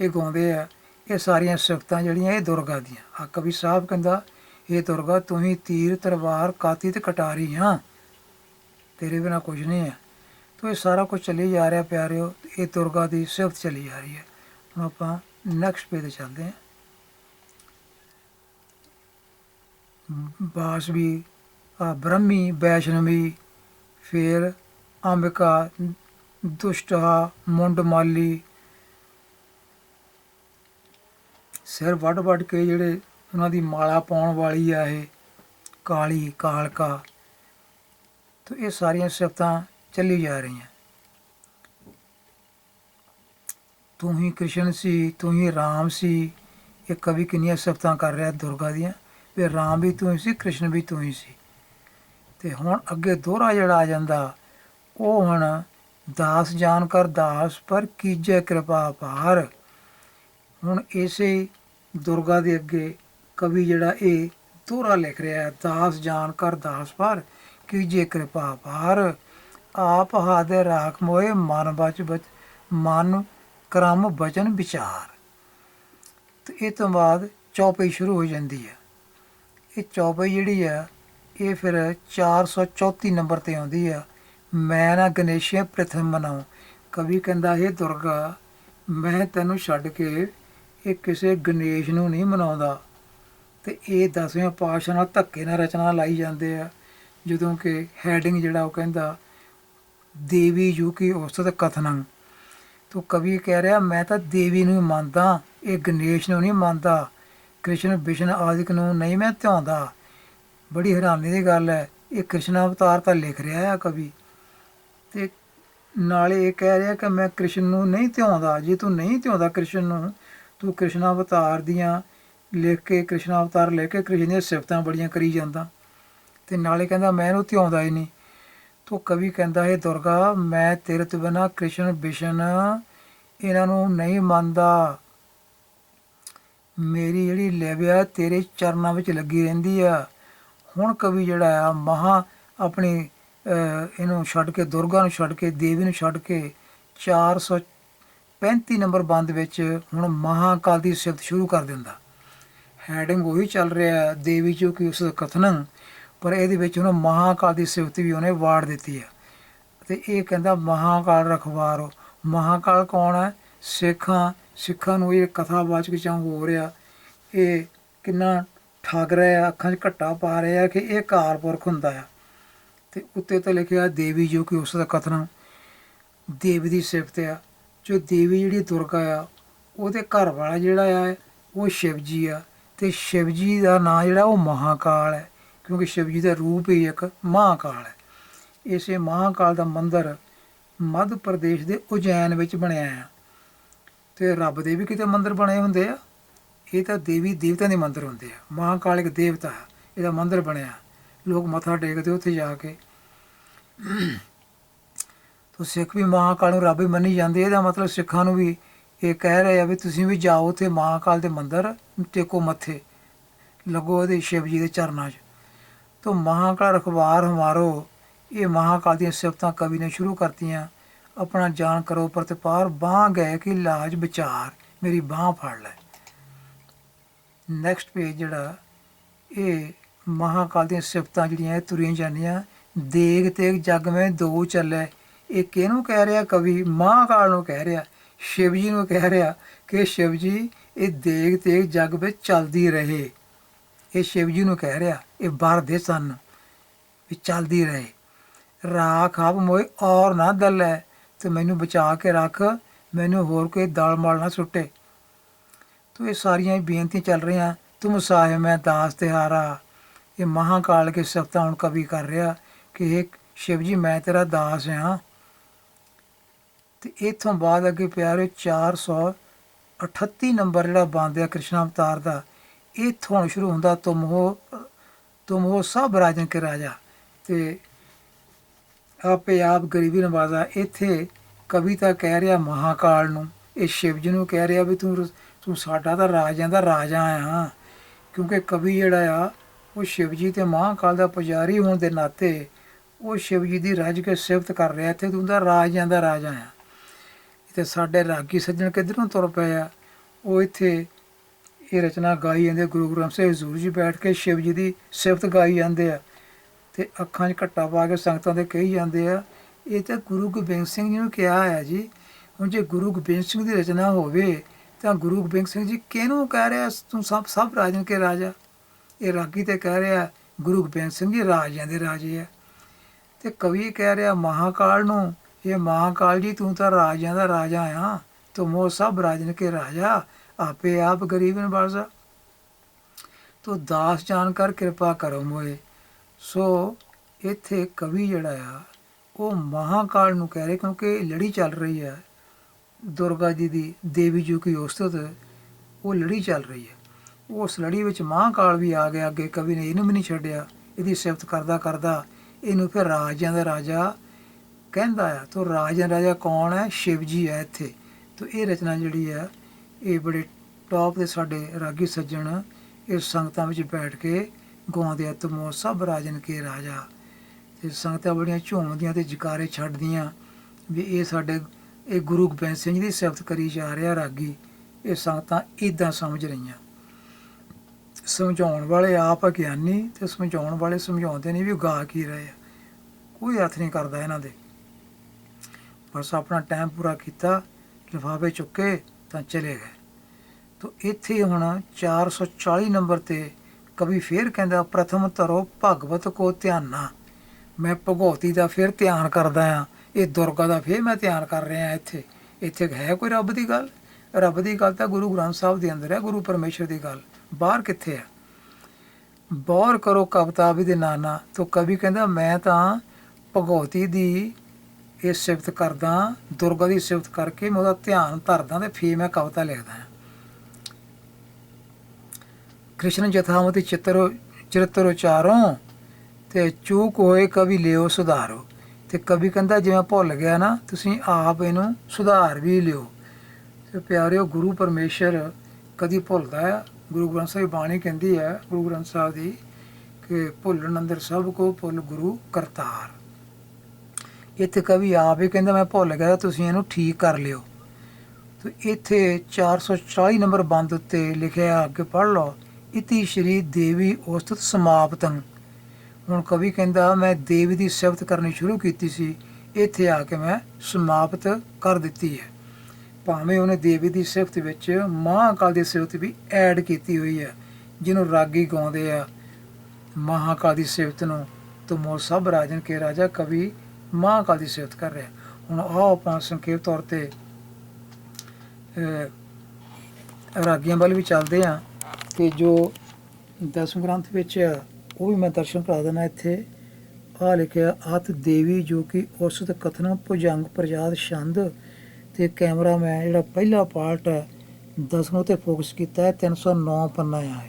ਇਹ ਗਾਉਂਦੇ ਆ। ਇਹ ਸਾਰੀਆਂ ਸਿਫਤਾਂ ਜਿਹੜੀਆਂ ਇਹ ਦੁਰਗਾ ਦੀਆਂ। ਆ ਕਵੀ ਸਾਹਿਬ ਕਹਿੰਦਾ, ਇਹ ਦੁਰਗਾ ਤੂੰ ਹੀ ਤੀਰ, ਤਲਵਾਰ, ਕਾਤੀ ਤੇ ਕਟਾਰੀ ਹਾਂ ਤੇਰੇ ਬਿਨਾ ਕੁਝ ਨਹੀਂ ਹੈ ਤੋ ਇਹ ਸਾਰਾ ਕੁਝ ਚੱਲੀ ਜਾ ਰਿਹਾ ਪਿਆਰਿਓ, ਇਹ ਦੁਰਗਾ ਦੀ ਸਿਫਤ ਚੱਲੀ ਜਾ ਰਹੀ ਹੈ। ਹੁਣ ਆਪਾਂ ਨਕਸ਼ ਪੇ ਤੇ ਚੱਲਦੇ ਹਾਂ। ਬਾਸਵੀ ਬ੍ਰਹਮੀ, ਵੈਸ਼ਨਵੀ ਫਿਰ ਅੰਬਿਕਾ, ਦੁਸ਼ਟਾ, ਮੁੰਡਮਾਲੀ, ਸਿਰ ਵੱਢ ਵੱਢ ਕੇ ਜਿਹੜੇ ਉਹਨਾਂ ਦੀ ਮਾਲਾ ਪਾਉਣ ਵਾਲੀ ਆ ਇਹ ਕਾਲੀ ਕਾਲਕਾ, ਤੇ ਇਹ ਸਾਰੀਆਂ ਸਿਫਤਾਂ ਚੱਲੀ ਜਾ ਰਹੀਆਂ। ਤੂੰ ਹੀ ਕ੍ਰਿਸ਼ਨ ਸੀ, ਤੂੰ ਹੀ ਰਾਮ ਸੀ। ਇਹ ਕਵੀ ਕਿੰਨੀਆਂ ਸਿਫਤਾਂ ਕਰ ਰਿਹਾ ਦੁਰਗਾ ਦੀਆਂ। ਵੀ ਰਾਮ ਵੀ ਤੂੰ ਹੀ ਸੀ, ਕ੍ਰਿਸ਼ਨ ਵੀ ਤੂੰ ਹੀ ਸੀ। ਤੇ ਹੁਣ ਅੱਗੇ ਦੋਹਰਾ ਜਿਹੜਾ ਆ ਜਾਂਦਾ, ਉਹ ਹੁਣ ਦਾਸ ਜਾਣ ਕਰ, ਦਾਸ ਪਰ ਕੀਜੇ ਕਿਰਪਾ ਭਾਰ। ਹੁਣ ਇਸੇ ਦੁਰਗਾ ਦੇ ਅੱਗੇ ਕਵੀ ਜਿਹੜਾ ਇਹ ਦੋਹਰਾ ਲਿਖ ਰਿਹਾ ਹੈ, ਦਾਸ ਜਾਣ ਕਰ, ਦਾਸ ਪਰ ਕੀਜੇ ਕਿਰਪਾ ਭਾਰ। ਆਪ ਹਾਦੇ ਰਾਖ ਮੋਏ, ਮਨ ਬਚ ਬਚ, ਮਨ ਕਰਮ ਬਚਨ ਵਿਚਾਰ। ਤੇ ਇਹ ਤੋਂ ਬਾਅਦ ਚੌਪਈ ਸ਼ੁਰੂ ਹੋ ਜਾਂਦੀ ਹੈ। ਇਹ ਚੌਪਈ ਜਿਹੜੀ ਆ ਇਹ ਫਿਰ 434 ਨੰਬਰ ਤੇ ਆਉਂਦੀ ਆ ਮੈਂ ਨਾ ਗਣੇਸ਼ੇ ਪ੍ਰਥਮ ਮਨਾਉ। ਕਵੀ ਕਹਿੰਦਾ ਇਹ ਦੁਰਗਾ, ਮੈਂ ਤੈਨੂੰ ਛੱਡ ਕੇ ਇਹ ਕਿਸੇ ਗਣੇਸ਼ ਨੂੰ ਨਹੀਂ ਮਨਾਉਂਦਾ। ਤੇ ਇਹ ਦਸਵੇਂ ਪਾਤਸ਼ਾਹ ਨਾਲ ਧੱਕੇ ਨਾਲ ਰਚਨਾ ਲਾਈ ਜਾਂਦੇ ਆ। ਜਦੋਂ ਕਿ ਹੈਡਿੰਗ ਜਿਹੜਾ ਉਹ ਕਹਿੰਦਾ, ਦੇਵੀ ਯੂ ਕੀ ਔਸਤ ਕਥਨੰ। ਤੂੰ ਕਵੀ ਕਹਿ ਰਿਹਾ, ਮੈਂ ਤਾਂ ਦੇਵੀ ਨੂੰ ਮੰਨਦਾ, ਇਹ ਗਣੇਸ਼ ਨੂੰ ਨਹੀਂ ਮੰਨਦਾ। ਕ੍ਰਿਸ਼ਨ ਵਿਸ਼ਨ ਆਦਿਕ ਨੂੰ ਨਹੀਂ ਮੈਂ ਧਿਆਉਂਦਾ। ਬੜੀ ਹੈਰਾਨੀ ਦੀ ਗੱਲ ਹੈ, ਇਹ ਕ੍ਰਿਸ਼ਨ ਅਵਤਾਰ ਤਾਂ ਲਿਖ ਰਿਹਾ ਹੈ ਕਵੀ। ਤੇ ਨਾਲੇ ਇਹ ਕਹਿ ਰਿਹਾ ਕਿ ਮੈਂ ਕ੍ਰਿਸ਼ਨ ਨੂੰ ਨਹੀਂ ਧਿਆਉਂਦਾ। ਜੇ ਤੂੰ ਨਹੀਂ ਧਿਆਉਂਦਾ ਕ੍ਰਿਸ਼ਨ ਨੂੰ, ਤੂੰ ਕ੍ਰਿਸ਼ਨ ਅਵਤਾਰ ਦੀਆਂ ਲਿਖ ਕੇ, ਕ੍ਰਿਸ਼ਨ ਅਵਤਾਰ ਲੈ ਕੇ ਕ੍ਰਿਸ਼ਨ ਦੀਆਂ ਸਿਫਤਾਂ ਬੜੀਆਂ ਕਰੀ ਜਾਂਦਾ। ਤੇ ਨਾਲੇ ਕਹਿੰਦਾ, ਮੈਂ ਇਹਨੂੰ ਧਿਆਉਂਦਾ ਹੀ ਨਹੀਂ। ਤੋ ਕਵੀ ਕਹਿੰਦਾ ਹੈ ਦੁਰਗਾ, ਮੈਂ ਤੇਰੇ ਤੋਂ ਬਿਨਾ ਕ੍ਰਿਸ਼ਨ ਬਿਸ਼ਨ ਇਹਨਾਂ ਨੂੰ ਨਹੀਂ ਮੰਨਦਾ। ਮੇਰੀ ਜਿਹੜੀ ਲੈਵਿਆ ਤੇਰੇ ਚਰਨਾਂ ਵਿੱਚ ਲੱਗੀ ਰਹਿੰਦੀ ਆ। ਹੁਣ ਕਵੀ ਜਿਹੜਾ ਆ, ਮਹਾ ਆਪਣੀ ਇਹਨੂੰ ਛੱਡ ਕੇ, ਦੁਰਗਾ ਨੂੰ ਛੱਡ ਕੇ, ਦੇਵੀ ਨੂੰ ਛੱਡ ਕੇ 435 ਨੰਬਰ ਬੰਦ ਵਿੱਚ ਹੁਣ ਮਹਾਕਾਲ ਦੀ ਸਿਫਤ ਸ਼ੁਰੂ ਕਰ ਦਿੰਦਾ। ਹੈਡਿੰਗ ਉਹੀ ਚੱਲ ਰਿਹਾ ਦੇਵੀ ਜੋ ਕਿ ਉਸ ਕਥਨ ਪਰ ਇਹਦੇ ਵਿੱਚ ਉਹਨੇ ਮਹਾਕਾਲ ਦੀ ਸਿਫਤ ਵੀ ਉਹਨੇ ਵਾੜ ਦਿੱਤੀ ਹੈ। ਤੇ ਇਹ ਕਹਿੰਦਾ ਮਹਾਕਾਲ ਰਖਵਾਰੋ। ਮਹਾਕਾਲ ਕੌਣ ਹੈ? ਸਿੱਖਾਂ। ਸਿੱਖਾਂ ਨੂੰ ਇਹ ਕਥਾਵਾਚਕ ਚੰਗ ਹੋ ਰਿਹਾ। ਇਹ ਕਿੰਨਾ ਠੱਗ ਰਿਹਾ ਅੱਖਾਂ 'ਚ ਘੱਟਾ ਪਾ ਰਿਹਾ ਕਿ ਇਹ ਕਾਰਪੁਰਖ ਹੁੰਦਾ ਆ ਤੇ ਉੱਤੇ ਤਾਂ ਲਿਖਿਆ ਦੇਵੀ ਜੋ ਕਿ ਉਸ ਦਾ ਕਥਨ ਦੇਵੀ ਦੀ ਸਿਫਤ ਆ ਜੋ ਦੇਵੀ ਜਿਹੜੀ ਦੁਰਗਾ ਆ, ਉਹਦੇ ਘਰ ਵਾਲਾ ਜਿਹੜਾ ਆ, ਉਹ ਸ਼ਿਵ ਜੀ ਆ। ਤੇ ਸ਼ਿਵ ਜੀ ਦਾ ਨਾਂ ਜਿਹੜਾ ਉਹ ਮਹਾਕਾਲ ਹੈ। ਕਿਉਂਕਿ ਸ਼ਿਵ ਜੀ ਦਾ ਰੂਪ ਹੀ ਇੱਕ ਮਹਾਕਾਲ ਹੈ। ਇਸੇ ਮਹਾਕਾਲ ਦਾ ਮੰਦਿਰ ਮੱਧ ਪ੍ਰਦੇਸ਼ ਦੇ ਉਜੈਨ ਵਿੱਚ ਬਣਿਆ ਆ ਤੇ ਰੱਬ ਦੇ ਵੀ ਕਿਤੇ ਮੰਦਿਰ ਬਣੇ ਹੁੰਦੇ ਆ। ਇਹ ਤਾਂ ਦੇਵੀ ਦੇਵਤਿਆਂ ਦੇ ਮੰਦਿਰ ਹੁੰਦੇ ਆ। ਮਹਾਕਾਲ ਇੱਕ ਦੇਵਤਾ ਹੈ। ਇਹਦਾ ਮੰਦਿਰ ਬਣਿਆ। ਲੋਕ ਮੱਥਾ ਟੇਕਦੇ ਉੱਥੇ ਜਾ ਕੇ। ਤੋ ਸਿੱਖ ਵੀ ਮਹਾਕਾਲ ਨੂੰ ਰੱਬ ਹੀ ਮੰਨੀ ਜਾਂਦੇ ਇਹਦਾ ਮਤਲਬ ਸਿੱਖਾਂ ਨੂੰ ਵੀ ਇਹ ਕਹਿ ਰਹੇ ਆ ਵੀ ਤੁਸੀਂ ਵੀ ਜਾਓ ਉੱਥੇ ਮਹਾਕਾਲ ਦੇ ਮੰਦਿਰ। ਟੇਕੋ ਮੱਥੇ। ਲੱਗੋ ਉਹਦੇ ਸ਼ਿਵ ਜੀ ਦੇ ਚਰਨਾਂ 'ਚ। ਤੋ ਮਹਾਕਾਲ ਰਖਵਾਰ ਹਮਾਰੋ। ਇਹ ਮਹਾਕਾਲ ਦੀਆਂ ਸਿਫਤਾਂ ਕਵੀ ਨੇ ਸ਼ੁਰੂ ਕਰਤੀਆਂ। ਆਪਣਾ ਜਾਨ ਕਰੋ ਪ੍ਰਤਪਾਰ ਬਾਹ ਗਏ ਕਿ ਲਾਜ ਵਿਚਾਰ, ਮੇਰੀ ਬਾਹ ਫੜ ਲੈ। ਨੈਕਸਟ ਪੇਜ ਜਿਹੜਾ, ਇਹ ਮਹਾਕਾਲ ਦੀਆਂ ਸਿਫਤਾਂ ਜਿਹੜੀਆਂ ਇਹ ਤੁਰੀਆਂ ਜਾਂਦੀਆਂ। ਦੇਗ ਤੇਗ ਜਗ ਮੈਂ ਦੋ ਚੱਲੇ। ਇਹ ਕਿਹਨੂੰ ਕਹਿ ਰਿਹਾ ਕਵੀ? ਮਹਾਕਾਲ ਨੂੰ ਕਹਿ ਰਿਹਾ। ਸ਼ਿਵ ਜੀ ਨੂੰ ਕਹਿ ਰਿਹਾ ਕਿ ਸ਼ਿਵ ਜੀ ਇਹ ਦੇਗ ਤੇਗ ਜਗ ਵਿੱਚ ਚੱਲਦੀ ਰਹੇ। ਇਹ ਸ਼ਿਵ ਜੀ ਨੂੰ ਕਹਿ ਰਿਹਾ, ਇਹ ਬਾਹਰ ਦੇ ਸਨ ਵੀ ਚੱਲਦੀ ਰਹੇ। ਰਾਖ ਆਪ ਮੋਏ ਔਰ ਨਾ ਦਲ ਹੈ ਤੇ ਮੈਨੂੰ ਬਚਾ ਕੇ ਰੱਖ, ਮੈਨੂੰ ਹੋਰ ਕੋਈ ਦਾਲ ਮਾਲ ਨਾ ਸੁੱਟੇ। ਤੋ ਇਹ ਸਾਰੀਆਂ ਬੇਨਤੀਆਂ ਚੱਲ ਰਹੀਆਂ, ਤੂੰ ਸਾਹਿਬ ਮੈਂ ਦਾਸ ਤਿਹਾਰਾ। ਇਹ ਮਹਾਕਾਲ ਕੇ ਸਫਤਾ ਹੁਣ ਕਵੀ ਕਰ ਰਿਹਾ ਕਿ ਇਹ ਸ਼ਿਵ ਜੀ ਮੈਂ ਤੇਰਾ ਦਾਸ ਹਾਂ। ਤੇ ਇਥੋਂ ਬਾਅਦ ਅੱਗੇ ਪਿਆਰੇ 438 ਨੰਬਰ ਜਿਹੜਾ ਬੰਦਿਆ ਕ੍ਰਿਸ਼ਨ ਅਵਤਾਰ ਦਾ ਇਥੋਂ ਹੁਣ ਸ਼ੁਰੂ ਹੁੰਦਾ ਤੁਮ ਹੋ ਤੁਮ ਹੋ ਸਭ ਰਾਜਨ ਕੇ ਰਾਜਾ। ਤੇ ਆਪੇ ਆਪ ਗਰੀਬੀ ਨਵਾਜ਼ਾ, ਇੱਥੇ ਕਵਿਤਾ ਕਹਿ ਰਿਹਾ ਮਹਾਕਾਲ ਨੂੰ, ਇਹ ਸ਼ਿਵ ਜੀ ਨੂੰ ਕਹਿ ਰਿਹਾ ਵੀ ਤੂੰ ਤੂੰ ਸਾਡਾ ਤਾਂ ਰਾਜਿਆਂ ਦਾ ਰਾਜਾ ਆ। ਕਿਉਂਕਿ ਕਵੀ ਜਿਹੜਾ ਆ, ਉਹ ਸ਼ਿਵ ਜੀ ਤੇ ਮਹਾਕਾਲ ਦਾ ਪੁਜਾਰੀ ਹੋਣ ਦੇ ਨਾਤੇ ਉਹ ਸ਼ਿਵ ਜੀ ਦੀ ਰਾਜ ਕੇ ਸਿਫਤ ਕਰ ਰਿਹਾ, ਇੱਥੇ ਤੂੰ ਤਾਂ ਰਾਜਿਆਂ ਦਾ ਰਾਜਾ ਆ। ਤੇ ਸਾਡੇ ਰਾਗੀ ਸੱਜਣ ਕਿੱਧਰੋਂ ਤੁਰ ਪਏ ਆ? ਉਹ ਇੱਥੇ ਇਹ ਰਚਨਾ ਗਾਈ ਜਾਂਦੇ ਗੁਰੂ ਗ੍ਰੰਥ ਸਾਹਿਬ ਹਜ਼ੂਰ ਜੀ ਬੈਠ ਕੇ ਸ਼ਿਵ ਜੀ ਦੀ ਸਿਫਤ ਗਾਈ ਜਾਂਦੇ ਆ ਤੇ ਅੱਖਾਂ 'ਚ ਘੱਟਾ ਪਾ ਕੇ ਸੰਗਤਾਂ ਦੇ ਕਹੀ ਜਾਂਦੇ ਆ, ਇਹ ਤਾਂ ਗੁਰੂ ਗੋਬਿੰਦ ਸਿੰਘ ਜੀ ਨੂੰ ਕਿਹਾ ਹੈ ਜੀ, ਹੁਣ ਜੇ ਗੁਰੂ ਗੋਬਿੰਦ ਸਿੰਘ ਦੀ ਰਚਨਾ ਹੋਵੇ ਤਾਂ ਗੁਰੂ ਗੋਬਿੰਦ ਸਿੰਘ ਜੀ ਕਿਹਨੂੰ ਕਹਿ ਰਿਹਾ, ਤੂੰ ਸਭ ਸਭ ਰਾਜਨ ਕੇ ਰਾਜਾ? ਇਹ ਰਾਗੀ ਤੇ ਕਹਿ ਰਿਹਾ, ਗੁਰੂ ਗੋਬਿੰਦ ਸਿੰਘ ਜੀ ਰਾਜਿਆਂ ਦੇ ਰਾਜੇ ਆ। ਤੇ ਕਵੀ ਕਹਿ ਰਿਹਾ, ਮਹਾਕਾਲ ਨੂੰ, ਇਹ ਮਹਾਕਾਲ ਜੀ ਤੂੰ ਤਾਂ ਰਾਜਿਆਂ ਦਾ ਰਾਜਾ ਆ ਤੂੰ ਮੋ ਸਭ ਰਾਜਨ ਕੇ ਰਾਜਾ। ਆਪੇ ਆਪ ਗਰੀਬ ਨਿਵਾਜ਼ਾ ਤੋ ਦਾਸ ਜਾਣ ਕਰ, ਕਿਰਪਾ ਕਰੋ ਮੋਏ। ਸੋ ਇੱਥੇ ਕਵੀ ਜਿਹੜਾ ਆ, ਉਹ ਮਹਾਕਾਲ ਨੂੰ ਕਹਿ ਰਿਹਾ, ਕਿਉਂਕਿ ਲੜੀ ਚੱਲ ਰਹੀ ਹੈ ਦੁਰਗਾ ਜੀ ਦੀ ਦੇਵੀ ਜੀ ਕੀ ਉਸਤਤ, ਉਹ ਲੜੀ ਚੱਲ ਰਹੀ ਹੈ ਉਸ ਲੜੀ ਵਿੱਚ ਮਹਾਕਾਲ ਵੀ ਆ ਗਿਆ ਅੱਗੇ। ਕਵੀ ਨੇ ਇਹਨੂੰ ਵੀ ਨਹੀਂ ਛੱਡਿਆ। ਇਹਦੀ ਸਿਫਤ ਕਰਦਾ ਕਰਦਾ ਇਹਨੂੰ ਫਿਰ ਰਾਜਿਆਂ ਦਾ ਰਾਜਾ ਕਹਿੰਦਾ ਆ, ਤੋ ਰਾਜਿਆਂ ਦਾ ਰਾਜਾ ਕੌਣ ਹੈ? ਸ਼ਿਵ ਜੀ ਹੈ ਇੱਥੇ। ਤੋ ਇਹ ਰਚਨਾ ਜਿਹੜੀ ਹੈ ਇਹ ਬੜੇ ਟੌਪ ਦੇ ਸਾਡੇ ਰਾਗੀ ਸੱਜਣ ਇਸ ਸੰਗਤਾਂ ਵਿੱਚ ਬੈਠ ਕੇ ਗਾਉਂਦੇ ਆ ਤੁਮੋ ਸਭ ਰਾਜਨ ਕੇ ਰਾਜਾ। ਤੇ ਸੰਗਤਾਂ ਬੜੀਆਂ ਝੂਮਦੀਆਂ ਤੇ ਜਕਾਰੇ ਛੱਡਦੀਆਂ ਵੀ ਇਹ ਸਾਡੇ, ਇਹ ਗੁਰੂ ਗੋਬਿੰਦ ਸਿੰਘ ਜੀ ਦੀ ਸਿਫਤ ਕਰੀ ਜਾ ਰਿਹਾ ਰਾਗੀ। ਇਹ ਸੰਗਤਾਂ ਇਦਾਂ ਸਮਝ ਰਹੀਆਂ। ਸਮਝਾਉਣ ਵਾਲੇ ਆਪ ਅਗਿਆਨੀ ਤੇ ਸਮਝਾਉਣ ਵਾਲੇ ਸਮਝਾਉਂਦੇ ਨਹੀਂ ਵੀ ਗਾ ਕੀ ਰਹੇ ਆ। ਕੋਈ ਅਰਥ ਨਹੀਂ ਕਰਦਾ ਇਹਨਾਂ ਦੇ। ਬਸ ਆਪਣਾ ਟਾਈਮ ਪੂਰਾ ਕੀਤਾ, ਲਿਫਾਫੇ ਚੁੱਕੇ ਤਾਂ ਚਲੇ ਗਏ। ਤਾਂ ਇੱਥੇ ਹੁਣ 440 ਨੰਬਰ ਤੇ ਕਵੀ ਫੇਰ ਕਹਿੰਦਾ, ਪ੍ਰਥਮ ਧਰੋ ਭਗਵਤ ਕੋ ਧਿਆਨਾ ਮੈਂ ਭਗਵਤੀ ਦਾ ਫਿਰ ਧਿਆਨ ਕਰਦਾ ਆ ਇਹ ਦੁਰਗਾ ਦਾ ਫਿਰ ਮੈਂ ਧਿਆਨ ਕਰ ਰਿਹਾ ਇੱਥੇ। ਇੱਥੇ ਹੈ ਕੋਈ ਰੱਬ ਦੀ ਗੱਲ? ਰੱਬ ਦੀ ਗੱਲ ਤਾਂ ਗੁਰੂ ਗ੍ਰੰਥ ਸਾਹਿਬ ਦੇ ਅੰਦਰ ਹੈ, ਗੁਰੂ ਪਰਮੇਸ਼ਰ ਦੀ ਗੱਲ। ਬਾਹਰ ਕਿੱਥੇ ਹੈ? ਬੌਰ ਕਰੋ ਕਵਤਾ ਵੀ ਦੇ ਨਾਨਾ ਤੋ ਕਵੀ ਕਹਿੰਦਾ, ਮੈਂ ਤਾਂ ਭਗਵਤੀ ਦੀ ਇਹ ਸਿਫਤ ਕਰਦਾ, ਦੁਰਗਾ ਦੀ ਸਿਫਤ ਕਰਕੇ ਮੈਂ ਉਹਦਾ ਧਿਆਨ ਧਰਦਾ ਤੇ ਫੇਰ ਮੈਂ ਕਵਿਤਾ ਲਿਖਦਾ ਕ੍ਰਿਸ਼ਨ ਜਥਾਮਤੀ ਚਿੱਤਰ, ਚਰਿੱਤਰ ਉਚਾਰੋਂ ਤੇ ਚੂਕ ਹੋਏ ਕਵੀ ਲਿਓ ਸੁਧਾਰੋ। ਤੇ ਕਵੀ ਕਹਿੰਦਾ, ਜਿਵੇਂ ਭੁੱਲ ਗਿਆ ਨਾ, ਤੁਸੀਂ ਆਪ ਇਹਨੂੰ ਸੁਧਾਰ ਵੀ ਲਿਓ। ਤੇ ਪਿਆਰਿਓ, ਗੁਰੂ ਪਰਮੇਸ਼ਰ ਕਦੀ ਭੁੱਲਦਾ ਹੈ ਗੁਰੂ ਗ੍ਰੰਥ ਸਾਹਿਬ ਬਾਣੀ ਕਹਿੰਦੀ ਹੈ, ਗੁਰੂ ਗ੍ਰੰਥ ਸਾਹਿਬ ਦੀ, ਕਿ ਭੁੱਲਣ ਅੰਦਰ ਸਭ ਕੋ ਭੁੱਲ ਗੁਰੂ ਕਰਤਾਰ। ਇੱਥੇ ਕਵੀ ਆਪ ਹੀ ਕਹਿੰਦਾ, ਮੈਂ ਭੁੱਲ ਗਿਆ, ਤੁਸੀਂ ਇਹਨੂੰ ਠੀਕ ਕਰ ਲਿਓ। ਤੇ ਇੱਥੇ 440 ਨੰਬਰ ਬੰਦ ਉੱਤੇ ਲਿਖਿਆ ਅੱਗੇ ਪੜ੍ਹ ਲਓ, ਇਤੀ ਸ਼੍ਰੀ ਦੇਵੀ ਉਸਤਤ ਸਮਾਪਤੰ। ਹੁਣ ਕਵੀ ਕਹਿੰਦਾ, ਮੈਂ ਦੇਵੀ ਦੀ ਸਿਫਤ ਕਰਨੀ ਸ਼ੁਰੂ ਕੀਤੀ ਸੀ, ਇੱਥੇ ਆ ਕੇ ਮੈਂ ਸਮਾਪਤ ਕਰ ਦਿੱਤੀ ਹੈ। ਭਾਵੇਂ ਉਹਨੇ ਦੇਵੀ ਦੀ ਸਿਫਤ ਵਿੱਚ ਮਹਾਕਾਲ ਦੀ ਸਿਫਤ ਵੀ ਐਡ ਕੀਤੀ ਹੋਈ ਹੈ, ਜਿਹਨੂੰ ਰਾਗੀ ਗਾਉਂਦੇ ਆ। ਮਹਾਕਾਲ ਦੀ ਸਿਫਤ ਨੂੰ ਤੁਮੋ ਸਭ ਰਾਜਨ ਕੇ ਰਾਜਾ, ਕਵੀ ਮਹਾਕਾਲ ਦੀ ਸਿਫਤ ਕਰ ਰਿਹਾ ਹੁਣ ਆਓ ਆਪਾਂ ਸੰਖੇਪ ਤੌਰ ਤੇ ਰਾਗੀਆਂ ਵੱਲ ਵੀ ਚੱਲਦੇ ਆ ਤੇ ਜੋ ਦਸਮ ਗ੍ਰੰਥ ਵਿੱਚ ਆ, ਉਹ ਵੀ ਮੈਂ ਦਰਸ਼ਨ ਕਰਾ ਦੇਣਾ ਇੱਥੇ ਆ ਲਿਖਿਆ ਆਤ ਦੇਵੀ ਜੋ ਕਿ ਔਸਤ ਕਥਨ ਭੁਜੰਗ ਪ੍ਰਜਾਦ ਛੰਦ ਤੇ ਕੈਮਰਾ ਮੈਂ ਜਿਹੜਾ ਪਹਿਲਾ ਪਾਰਟ ਹੈ ਦਸਮ ਤੇ ਫੋਕਸ ਕੀਤਾ ਹੈ 309 ਪੰਨਾ ਆ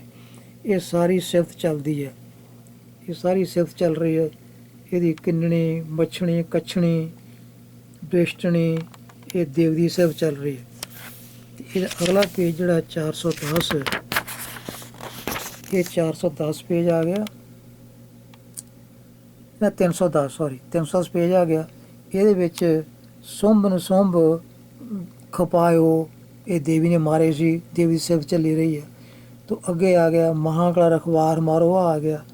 ਇਹ ਸਾਰੀ ਸਿਫਤ ਚੱਲਦੀ ਹੈ ਇਹ ਸਾਰੀ ਸਿਫਤ ਚੱਲ ਰਹੀ ਹੈ ਇਹਦੀ ਕਿੰਨਣੀ, ਮੱਛਣੀ, ਕੱਛਣੀ, ਬੇਸ਼ਟਣੀ, ਇਹ ਦੇਵਦੀ ਦੀ ਚੱਲ ਰਹੀ ਹੈ। ਇਹਦਾ ਅਗਲਾ ਪੇਜ ਜਿਹੜਾ 410 ਇਹ 410 ਪੇਜ ਆ ਗਿਆ। ਨਾ 310 ਸੌਰੀ 310 ਪੇਜ ਆ ਗਿਆ। ਇਹਦੇ ਵਿੱਚ ਸੁੰਭ ਨੂੰ ਸੁੰਭ ਖਪਾਇਓ, ਇਹ ਦੇਵੀ ਨੇ ਮਾਰੇ ਸੀ, ਦੇਵੀ ਸਿਫਤ ਚੱਲੀ ਰਹੀ ਹੈ। ਤੋਂ ਅੱਗੇ ਆ ਗਿਆ, ਮਹਾਕਲਾ ਰਖਵਾਰ ਮਾਰੋ, ਆ ਗਿਆ।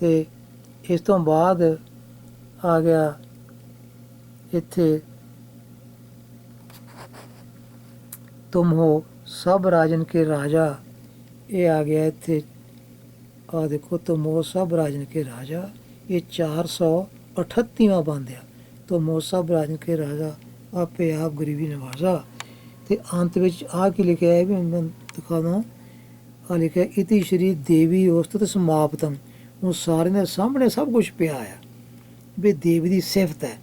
ਤੇ ਇਸ ਤੋਂ ਬਾਅਦ ਆ ਗਿਆ ਇੱਥੇ ਤੁਮ ਹੋ ਸਭ ਰਾਜਨ ਕੇ ਰਾਜਾ। ਇਹ ਆ ਗਿਆ ਇੱਥੇ। ਆ ਦੇਖੋ, ਤੁਮ ਹੋ ਸਭ ਰਾਜਨ ਕੇ ਰਾਜਾ। ਇਹ 438ਵਾਂ ਬੰਦਿਆ ਤੁਮ ਹੋ ਸਭ ਰਾਜਨ ਕੇ ਰਾਜਾ। ਆਪੇ ਆਪ ਗਰੀਬੀ ਨਿਵਾਜ਼ਾ। ਤੇ ਅੰਤ ਵਿੱਚ ਆ ਕੀ ਲਿਖਿਆ ਹੈ ਵੀ ਮੈਂ ਦਿਖਾ ਦਵਾਂ ਆ ਲਿਖਿਆ, ਇਤੀ ਸ਼੍ਰੀ ਦੇਵੀ ਉਸਤਤ ਸਮਾਪਤਮ। ਉਹ ਸਾਰਿਆਂ ਦੇ ਸਾਹਮਣੇ ਸਭ ਕੁਝ ਪਿਆ ਆ। ਵੀ ਦੇਵ ਦੀ ਸਿਫਤ ਹੈ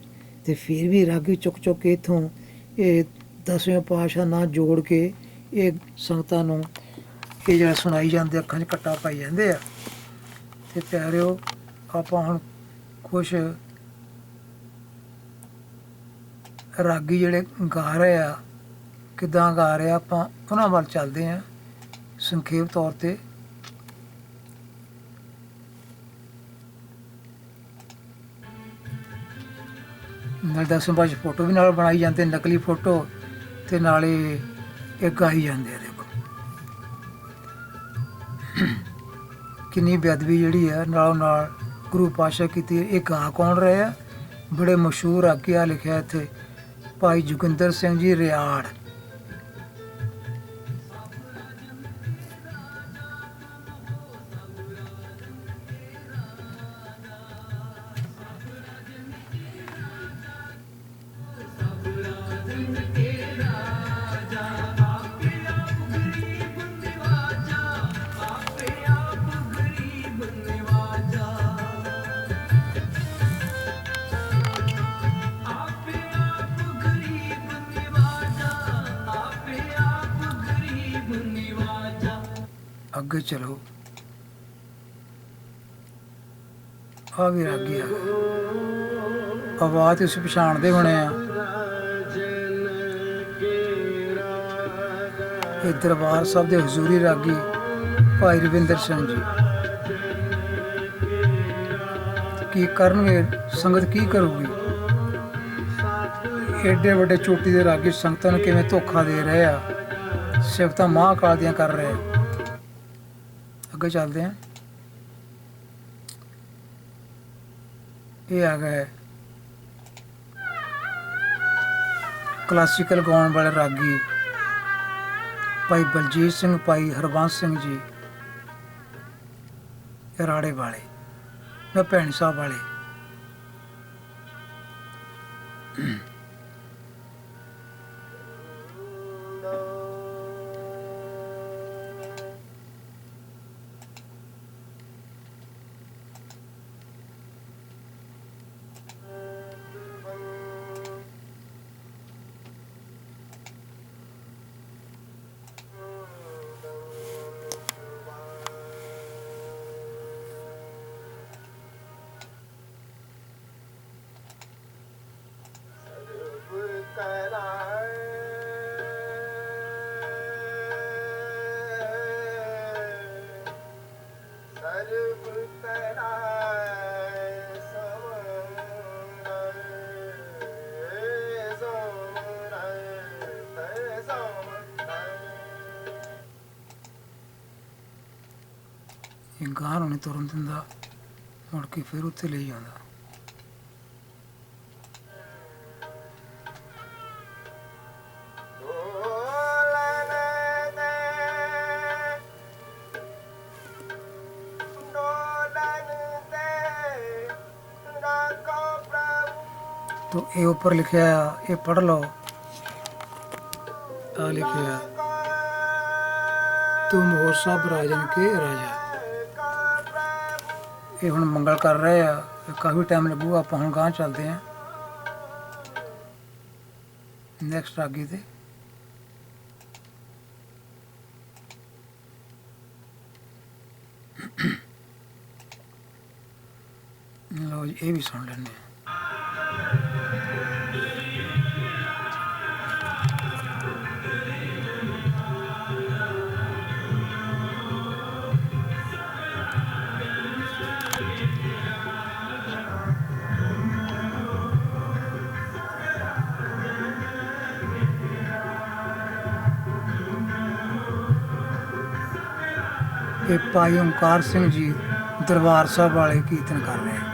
ਤੇ ਫਿਰ ਵੀ ਰਾਗੀ ਚੁੱਕ ਚੁੱਕ ਕੇ ਇਥੋਂ ਇਹ ਦਸਵੇਂ ਪਾਸ਼ਾ ਨਾਲ ਜੋੜ ਕੇ ਇਹ ਸੰਗਤਾਂ ਨੂੰ ਇਹ ਜਿਹੜਾ ਸੁਣਾਈ ਜਾਂਦੇ ਅੱਖਾਂ 'ਚ ਕੱਟਾ ਪਾਈ ਜਾਂਦੇ ਆ। ਤੇ ਪਿਆਰਿਓ, ਆਪਾਂ ਹੁਣ ਕੁਛ ਰਾਗੀ ਜਿਹੜੇ ਗਾ ਰਹੇ ਆ, ਕਿਦਾਂ ਗਾ ਰਹੇ ਆ, ਆਪਾਂ ਉਹਨਾਂ ਵੱਲ ਚੱਲਦੇ ਆ। ਸੰਖੇਪ ਤੌਰ ਤੇ ਨਾਲ ਦਸਵੇਂ ਪਾਸ਼ ਫੋਟੋ ਵੀ ਨਾਲ ਬਣਾਈ ਜਾਂਦੇ, ਨਕਲੀ ਫੋਟੋ ਤੇ ਨਾਲੇ ਇਹ ਗਾਈ ਜਾਂਦੇ ਆ ਦੇਖੋ ਕਿੰਨੀ ਬੇਅਦਬੀ ਜਿਹੜੀ ਹੈ ਨਾਲੋਂ ਨਾਲ ਗੁਰੂ ਪਾਸ਼ਾ ਕੀਤੀ ਇਹ ਗਾ ਕੌਣ ਰਹੇ ਆ? ਬੜੇ ਮਸ਼ਹੂਰ ਆਕਿਆ ਲਿਖਿਆ ਇੱਥੇ, ਭਾਈ ਜੁਗਿੰਦਰ ਸਿੰਘ ਜੀ ਰਿਆੜ। ਅੱਗੇ ਚਲੋ। ਆ ਵੀ ਰਾਗੀ ਆ ਆਵਾਜ਼ ਤੁਸੀਂ ਪਛਾਣਦੇ ਹੋਣੇ ਆ। ਇਹ ਦਰਬਾਰ ਸਾਹਿਬ ਦੇ ਹਜ਼ੂਰੀ ਰਾਗੀ ਭਾਈ ਰਵਿੰਦਰ ਸਿੰਘ ਜੀ। ਕੀ ਕਰਨਗੇ? ਸੰਗਤ ਕੀ ਕਰੂਗੀ? ਏਡੇ ਵੱਡੇ ਚੋਟੀ ਦੇ ਰਾਗੀ ਸੰਗਤਾਂ ਨੂੰ ਕਿਵੇਂ ਧੋਖਾ ਦੇ ਰਹੇ ਆ? ਸਿਫਤਾਂ ਮਹਾਕਾਲ ਦੀਆਂ ਕਰ ਰਹੇ ਆ। ਅੱਗੇ ਚੱਲਦੇ ਹਾਂ। ਇਹ ਆ ਗਏ ਕਲਾਸੀਕਲ ਗਾਉਣ ਵਾਲੇ ਰਾਗੀ ਭਾਈ ਬਲਜੀਤ ਸਿੰਘ, ਭਾਈ ਹਰਬੰਸ ਸਿੰਘ ਜੀ ਰਾੜੇ ਵਾਲੇ ਮੈਂ ਭੈਣ ਸਾਹਿਬ ਵਾਲੇ। ਨਹੀਂ ਤੁਰਨ ਦਿੰਦਾ ਮੁੜ ਕੇ ਫਿਰ ਉੱਥੇ ਲਈ ਜਾਂਦਾ तो ये ऊपर लिखा है ये पढ़ लो आ लिखा है तुम हो सब राजन के राजा ਇਹ ਹੁਣ ਮੰਗਲ ਕਰ ਰਹੇ ਆ ਇਹ ਕਾਫੀ ਟਾਈਮ ਲੱਗੂਗਾ, ਆਪਾਂ ਹੁਣ ਗਾਂ ਚੱਲਦੇ ਆ। ਨੈਕਸਟ ਰਾਗੀ ਤੇ। ਲਓ ਜੀ, ਇਹ ਵੀ ਸੁਣ ਲੈਂਦੇ ਆ। ਭਾਈ ਓਮਕਾਰ ਸਿੰਘ ਜੀ ਦਰਬਾਰ ਸਾਹਿਬ ਵਾਲੇ ਕੀਰਤਨ ਕਰ ਰਹੇ ਆ।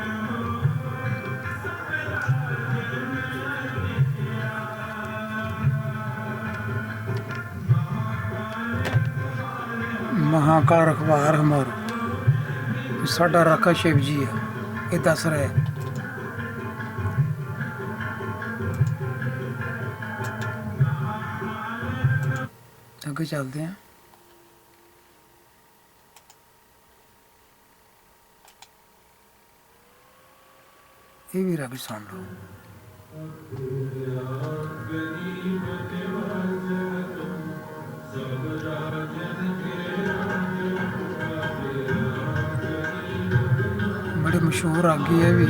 ਮਹਾਕਾਲ ਰਖਵਾਰ ਹਮਾਰ ਇਹ ਸਾਡਾ ਰਾਖਾ ਸ਼ਿਵ ਜੀ ਆ, ਇਹ ਦੱਸ ਰਿਹਾ ਅੱਗੇ ਚੱਲਦੇ ਇਹ ਵੀ ਰੱਬ ਸੁਣ ਲਓ ਬੜੇ ਮਸ਼ਹੂਰ ਆਗੀ ਹੈ ਇਹ ਵੀ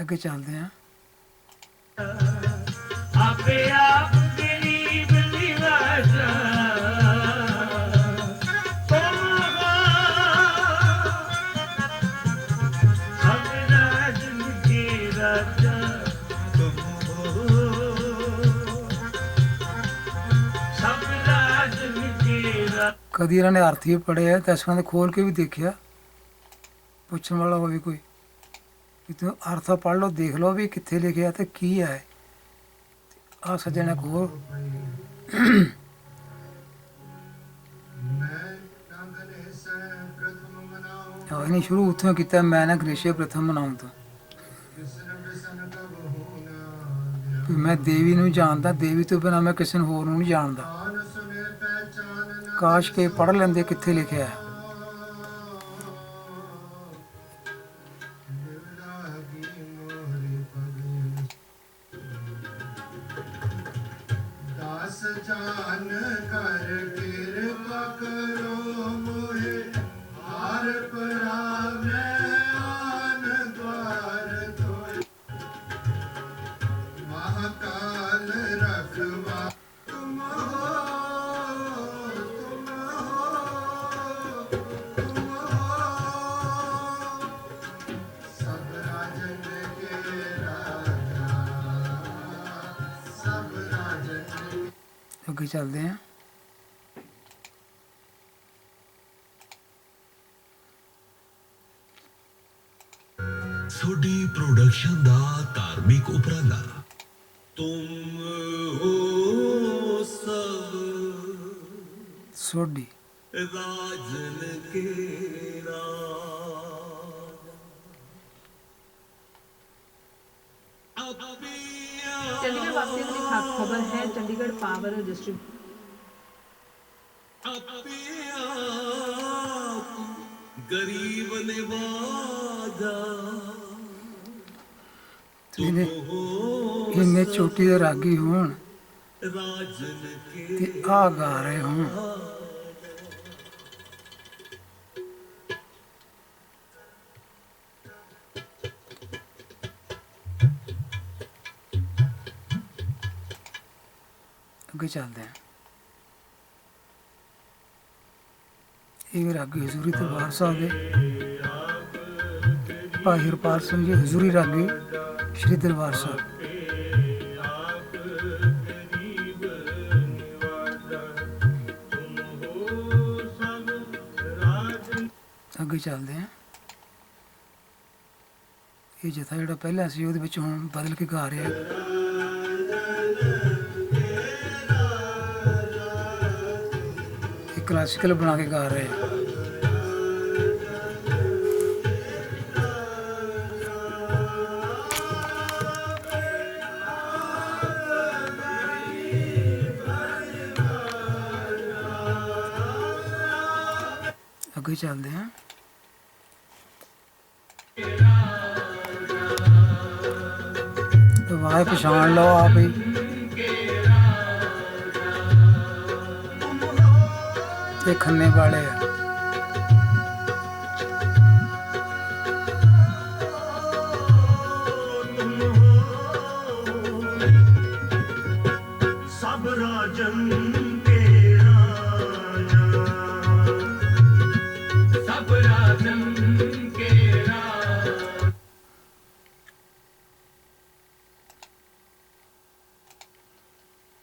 ਅੱਗੇ ਚੱਲਦੇ ਹਾਂ ਆਪੇ ਆਪ ਕਦੀ ਇਹਨਾਂ ਨੇ ਅਰਥ ਹੀ ਪੜਿਆ ਤਾਂ ਅਸਾਂ ਦੇ ਖੋਲ ਕੇ ਵੀ ਦੇਖਿਆ। ਪੁੱਛਣ ਵਾਲਾ ਹੋਵੇ ਕੋਈ ਕਿ ਤੂੰ ਅਰਥ ਪੜ ਲਓ, ਦੇਖ ਲਓ ਵੀ ਕਿੱਥੇ ਲਿਖਿਆ ਤੇ ਕੀ ਹੈ ਆ ਸੱਜਣਾ ਕੋਲ ਇਹਨੇ ਸ਼ੁਰੂ ਉੱਥੋਂ ਕੀਤਾ, ਮੈਂ ਨਾ ਗ੍ਰੇਸ਼ੇ ਪ੍ਰਥਮ ਮਨਾਉਣ ਤੋਂ। ਮੈਂ ਦੇਵੀ ਨੂੰ ਜਾਣਦਾ, ਦੇਵੀ ਤੋਂ ਬਿਨਾਂ ਮੈਂ ਕਿਸੇ ਨੂੰ ਹੋਰ ਨੂੰ ਨਹੀਂ ਜਾਣਦਾ। ਕਾਸ਼ ਕੇ ਪੜ੍ਹ ਲੈਂਦੇ ਕਿੱਥੇ ਲਿਖਿਆ ਹੈ। ਜਾਨ ਕਰ ਕਿਰਪਾ ਕਰੋ ਅੱਗੇ ਚੱਲਦੇ ਹਾਂ ਸੋਡੀ ਪ੍ਰੋਡਕਸ਼ਨ ਦਾ ਧਾਰਮਿਕ ਉਪਰਾਲਾ। ਤੁਮ ਹੋ ਸਭ। ਸੋਢੀ। ਰਾਜਨ ਚੰਡੀਗੜ੍ਹ ਵਾਸੀਆਂ ਦੀ ਖਾਸ ਖਬਰ ਹੈ, ਚੰਡੀਗੜ੍ਹ ਪਾਵਰ ਡਿਸਟ੍ਰਿਕਟ ਆਪਣੇ ਆਪ ਗਰੀਬ ਨਿਵਾਜਾ ਇਹਨੇ ਹੋ ਇੰਨੇ ਚੋਟੀ ਰਾਗੀ ਹੋਣ ਰਾਜਨ ਤੇ ਆ ਗਾ ਰਹੇ ਹੋਣ। ਅੱਗੇ ਚੱਲਦੇ ਹਾਂ ਇਹ ਰਾਗੀ ਹਜ਼ੂਰੀ ਦਰਬਾਰ ਸਾਹਿਬ ਦੇ। ਭਾਈ ਹਰਪਾਲ ਸਿੰਘ ਜੀ ਹਜ਼ੂਰੀ ਰਾਗੀ ਸ਼੍ਰੀ ਦਰਬਾਰ ਸਾਹਿਬ। ਅੱਗੇ ਚੱਲਦੇ ਹਾਂ ਇਹ ਜਥਾ ਜਿਹੜਾ ਪਹਿਲਾਂ ਸੀ ਉਹਦੇ ਵਿੱਚ ਹੁਣ ਬਦਲ ਕੇ ਗਾ ਰਿਹਾ। ਕਲਾਸੀਕਲ ਬਣਾ ਕੇ ਗਾ ਰਹੇ ਆ। ਅੱਗੇ ਚੱਲਦੇ ਹਾਂ। ਵਾਹ ਪਛਾਣ ਲਓ ਆਪ ਹੀ। ਇਹ ਖੰਨੇ ਵਾਲੇ ਆ। ਸਭ ਰਾਜਨ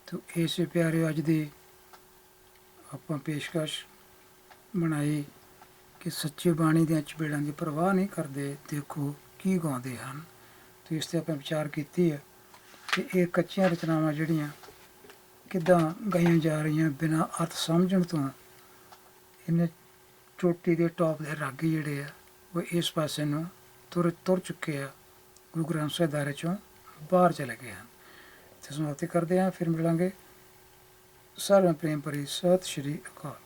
ਤੋ ਇਸੇ ਪਿਆਰੇ ਅੱਜ ਦੀ ਆਪਾਂ ਪੇਸ਼ਕਸ਼ ਬਣਾਈ ਕਿ ਸੱਚੇ ਬਾਣੀ ਦੀਆਂ ਚਪੇੜਾਂ ਦੀ ਪਰਵਾਹ ਨਹੀਂ ਕਰਦੇ, ਦੇਖੋ ਕੀ ਗਾਉਂਦੇ ਹਨ। ਤੇ ਇਸ ਤੇ ਆਪਾਂ ਵਿਚਾਰ ਕੀਤੀ ਹੈ ਕਿ ਇਹ ਕੱਚੀਆਂ ਰਚਨਾਵਾਂ ਜਿਹੜੀਆਂ ਕਿੱਦਾਂ ਗਾਈਆਂ ਜਾ ਰਹੀਆਂ ਬਿਨਾਂ ਅਰਥ ਸਮਝਣ ਤੋਂ, ਇਹਨੇ ਚੋਟੀ ਦੇ ਟੌਪ ਦੇ ਰਾਗੀ ਜਿਹੜੇ ਆ, ਉਹ ਇਸ ਪਾਸੇ ਨੂੰ ਤੁਰ ਤੁਰ ਚੁੱਕੇ ਆ, ਗੁਰੂ ਗ੍ਰੰਥ ਸਾਹਿਬ ਦਾਇਰੇ ਚੋਂ ਬਾਹਰ ਚਲੇ ਗਏ ਹਨ। ਤੇ ਸਮਾਪਤੀ ਕਰਦੇ ਹਾਂ, ਫਿਰ ਮਿਲਾਂਗੇ ਸਾਰਿਆਂ ਨੂੰ ਪ੍ਰੇਮ ਭਰੀ ਸਤਿ ਸ਼੍ਰੀ ਅਕਾਲ